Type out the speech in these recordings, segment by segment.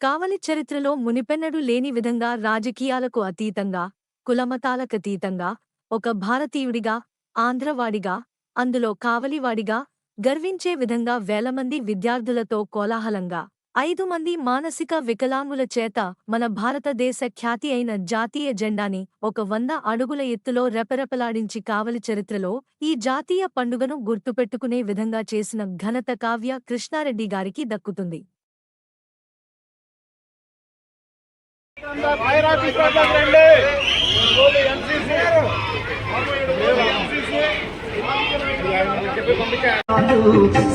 కావలి చరిత్రలో మునిపెన్నడు లేని విధంగా రాజకీయాలకు అతీతంగా కులమతాలకతీతంగా ఒక భారతీయుడిగా ఆంధ్రవాడిగా అందులో కావలివాడిగా గర్వించే విధంగా వేలమంది విద్యార్థులతో కోలాహలంగా. ఐదు మంది మానసిక వికలాంగుల చేత మన భారతదేశ ఖ్యాతి అయిన జాతీయ జెండాని ఒక వంద అడుగుల ఎత్తులో రెపరెపలాడించి కావలి చరిత్రలో ఈ జాతీయ పండుగను గుర్తుపెట్టుకునే విధంగా చేసిన ఘనత కావ్య కృష్ణారెడ్డి గారికి దక్కుతుంది. వైరా రండి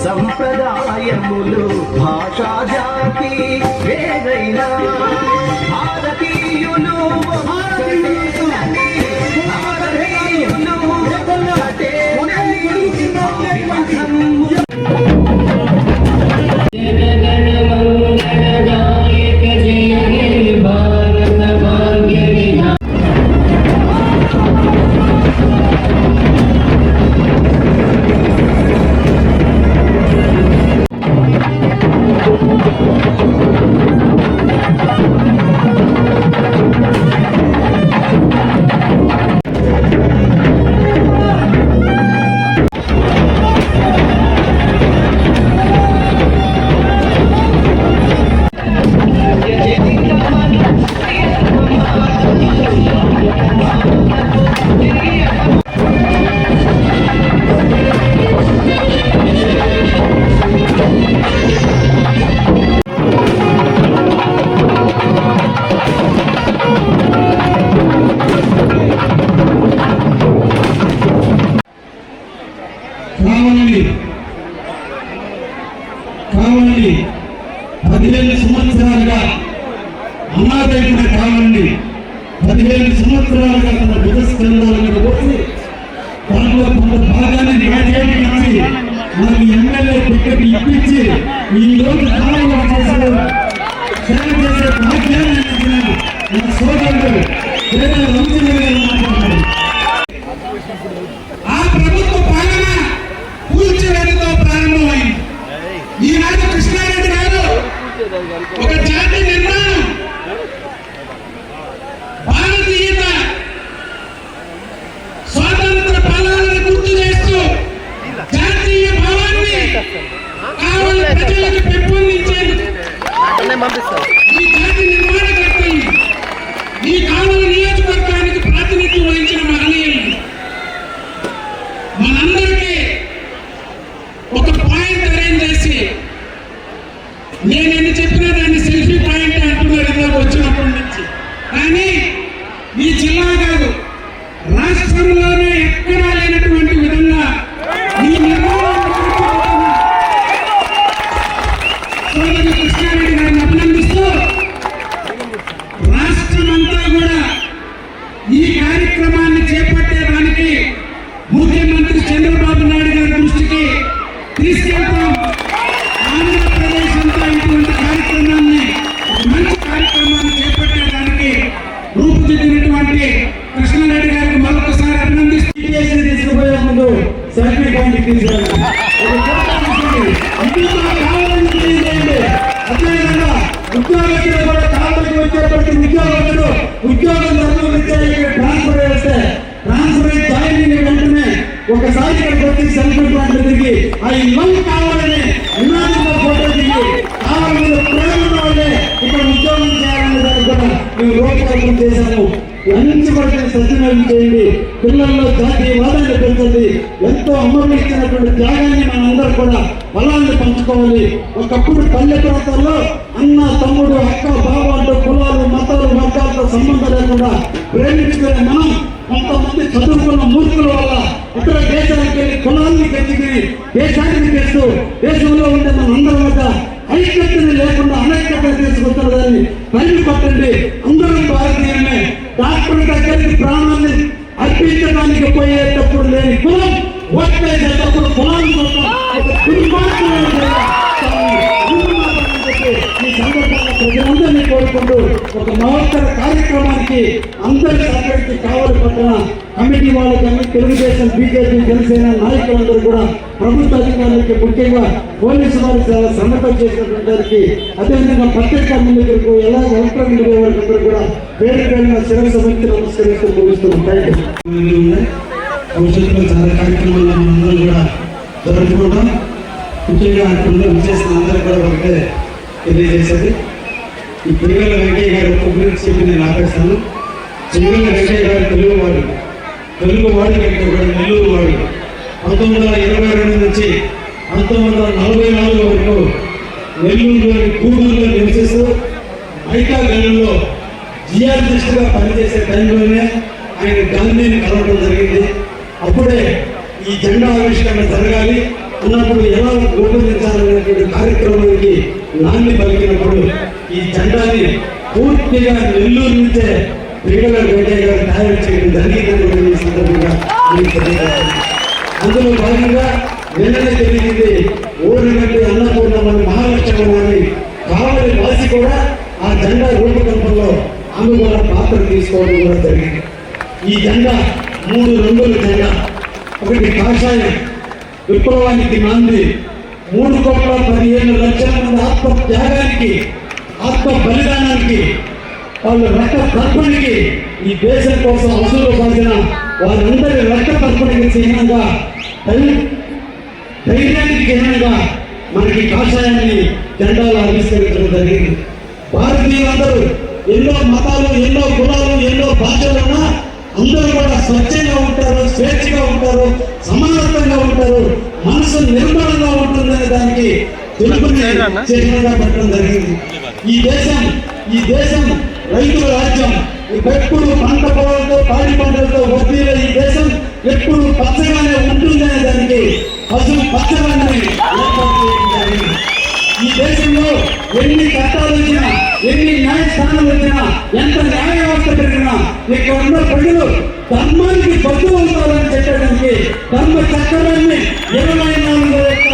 సంప్రదాయములు భాషా జాతి వేరైనా కావాలండి. కావాలండి. పదిహేను సంవత్సరాలుగా అన్నాదైన కావాలండి. పదిహేను సంవత్సరాలుగా తన విధస్కంధాల పోసి దాంట్లో కొంత భాగాన్ని నాకేమి ఇచ్చి నాకు ఎమ్మెల్యే టికెట్ ఇప్పించి ఈ రోజు ఈ జాతి ఈ నియోజకవర్గానికి ప్రాతినిధ్యం వహించిన మహనీయులు మనందరికీ ఒక పాయింట్ అరేంజ్ చేసి నేను ఎన్ని చెప్పినా దాన్ని సెల్ఫీ పాయింట్ అంటున్నారు ఇందాక వచ్చినప్పటి నుంచి. కానీ ఈ జిల్లా కాదు రాష్ట్రంలోనే ఎక్కడా లేనటువంటి విధంగా ఈ నిర్మాణం సోదరు కృష్ణారెడ్డి గారిని అభినందిస్తూ రాష్ట్రమంతా కూడా ఈ కార్యక్రమాన్ని చేపట్టేదానికి ముఖ్యమంత్రి చంద్రబాబు నాయుడు గారి దృష్టికి తీసుకెళ్తాం ఆంధ్రప్రదేశ్ అంతా ఇటువంటి కార్యక్రమాన్ని ఒక మంచి కార్యక్రమాన్ని చేపట్టేదానికి రూపుదిద్దినటువంటి కృష్ణారెడ్డి గారికి మరొకసారి అభినందిస్తూ తీసుకుపోయే ముందు సెల్ఫీ పాయింట్ తీసుకెళ్ళండి ఒక ఫోటో తీసుకోండి. అందులో కావాలని తీసేయండి. అదేవిధంగా ఉద్యోగస్తులు కూడా కావాలని వచ్చేప్పటికీ ఉద్యోగస్తులు ఉద్యోగం ధర్మం ట్రాన్స్ఫర్ చేస్తే ట్రాన్స్ఫర్ జాయిన్ వెంటనే ఒకసారి ఇక్కడికి వచ్చి సెల్ఫీ దిగి ఆ ఇల్లు కావాలని నినాదంలో ఫోటో దిగి కావాలని ప్రేమ వాళ్ళే ఇక్కడ ఉద్యోగం చేయాలనే దానికి కూడా మేము రూపకల్పన చేశాము ఎంచబడిన సత్యనారాయణ చేయండి పిల్లల్లో జాతీయవాదాన్ని పెంచండి. ఎంతో అమరులు ఇచ్చినటువంటి త్యాగాన్ని అందరూ కూడా బలాన్ని పంచుకోవాలి. ఒకప్పుడు పల్లె ప్రాంతాల్లో అన్న తమ్ముడు అక్క బావ అంటూ కులాలు మతాలు వర్గాలతో సంబంధం లేకుండా ప్రేమించుకునే మనం కొంతమంది చదువుకున్న మూర్ఖుల వల్ల ఇతర దేశాలకు వెళ్ళి కులాన్ని పెంచుకుని దేశాన్ని చేస్తూ దేశంలో ఉండే మన అందరి వద్ద ఐక్యతని లేకుండా అనైక్యత తీసుకొస్తున్నదాన్ని తల్లి పట్టండి అందరం భారతీయులమే. డాక్టర్ దగ్గరికి ప్రాణాన్ని అర్పించడానికి పోయేటప్పుడు లేని కులం ఓట్లేసేటప్పుడు కులాన్ని మొత్తం ఒక దుర్మార్గమైన ఈ సందర్భంగా ప్రజలందరినీ కోరుకుంటూ ఒక మహత్తర కార్యక్రమానికి అందరి సహకరించి కావాలి కావలి పట్టణ కమిటీ వాళ్ళకి తెలుగుదేశం బీజేపీ జనసేన నాయకులందరూ కూడా ప్రభుత్వ అధికారులకి ముఖ్యంగా పోలీసు వారికి చాలా సమర్థం చేసినటువంటి వారికి అదేవిధంగా పత్రికా మిల్లులకు ఎలా ఎలక్ట్రానిక్ మీడియా వారికి కూడా పేరు పేరున శిరస్సు మంచి నమస్కరిస్తూ ముగిస్తున్నాం థ్యాంక్ యూ భవిష్యత్తులో చాలా కార్యక్రమాలు మనందరం కూడా జరుపుకుంటాం. ముఖ్యంగా అక్కడ విచ్చేసిన అందరూ కూడా ఒకటే తెలియజేసేది. ఈ పిల్లల వెంకయ్య గారు ఒక్క గురించి చెప్పి నేను ఆపేస్తాను పిల్లల వెంకయ్య గారు తెలుగువాడు తెలుగువాడు తెలుగు వాడు నెల్లూరు వాడు పంతొమ్మిది వందల ఇరవై రెండు నుంచి పంతొమ్మిది వందల నలభై నాలుగు వరకు నెల్లూరులోని గూడూరులో నివసిస్తూ మైకా గల్లులో జియాలజిస్ట్గా పనిచేసే టైంలోనే ఆయన గాంధీని కలవడం జరిగింది అప్పుడే ఈ జెండా ఆవిష్కరణ జరగాలి. ఉన్నప్పుడు ఎలా రూపొందించాలనేటువంటి కార్యక్రమానికి నాంది పలికినప్పుడు ఈ జెండాని పూర్తిగా నెల్లూరు నుంచే పిల్లల వెంకయ్య గారు తయారు చేయడం జరిగిందనేటువంటి సందర్భంగా అందులో భాగంగా నిన్ననే తెలిసింది ఊరినట్టు అన్నపూర్ణమని మహాలక్ష్మణి కావలి వాసి కూడా ఆ జెండా రూపకల్పనలో ఆమె కూడా పాత్ర తీసుకోవడం కూడా జరిగింది. ఈ జెండా మూడు రంగుల జెండా. ఒకటి కాషాయం విప్లవానికి నాంది మూడు కోట్ల పదిహేను లక్షల మంది ఆత్మ త్యాగానికి ఆత్మ బలిదానానికి వాళ్ళ రక్త తర్పణకి ఈ దేశం కోసం అసలు పాల్చిన వారందరి రక్త తర్పణకి చిహ్నంగా ధైర్యానికి చిహ్నంగా మనకి కాషాయాన్ని జెండాలు ఆవిష్కరించడం జరిగింది. భారతీయులందరూ ఎన్నో మతాలు ఎన్నో కులాలు ఎన్నో భాషలు ఉన్నా అందరూ కూడా స్వచ్ఛంగా ఉంటారు స్వేచ్ఛగా ఉంటారు సమానత్వంగా ఉంటారు మనసు నిర్మలంగా ఉంటుందనే దానికి తెలుపుని చిహ్నంగా పెట్టడం జరిగింది. ఈ దేశం ఈ దేశం రైతుల రాజ్యం. ఎప్పుడు పంట పొలాలతో పాడి పంటలతో వర్తీలే ఈ దేశం ఎప్పుడు పచ్చగానే ఉంటుందనే దానికి పశువు పచ్చగానే ఈ దేశంలో ఎన్ని చట్టాలు వచ్చినా ఎన్ని న్యాయస్థానం వచ్చినా ఎంత న్యాయ వ్యవస్థ పెరిగినా ఇక్కడ ఉన్న ప్రజలు ధర్మానికి బద్దు అవుతారని చెప్పడానికి ధర్మ చక్రాన్ని ఇరవై నాలుగు యొక్క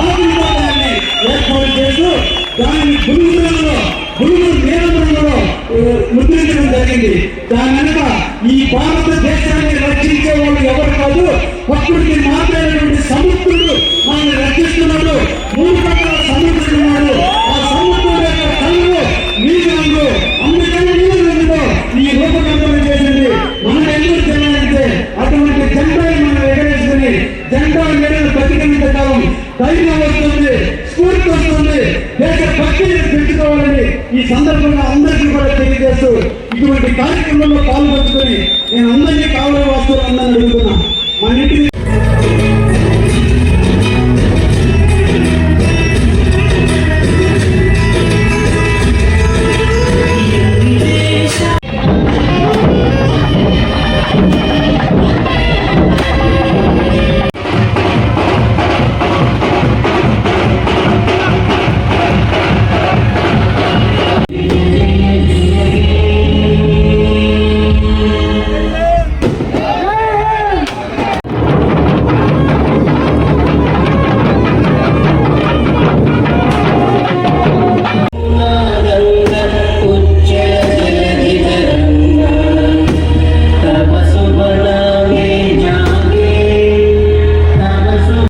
ఆధునికాన్ని ఏర్పాటు చేస్తూ దాన్ని గురువులలో గురువు నియంత్రణలో ముద్రించడం జరిగింది. దాని వెనుక ఈ భారతదేశాన్ని రక్షించే వాళ్ళు ఎవరు కాదు ప్రకృతి మాట్లాడేటువంటి సముద్రుడు మనల్ని రక్షిస్తున్నాడు మూడు పక్కల సముద్రుడు ఉన్నాడు సముద్రుడు ఈ సందర్భంగా అందరికీ కూడా తెలియజేస్తూ ఇటువంటి కార్యక్రమంలో పాల్గొంచుకొని నేను